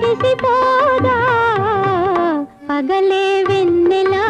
కురిసిపోగా పగలే వెన్నెలా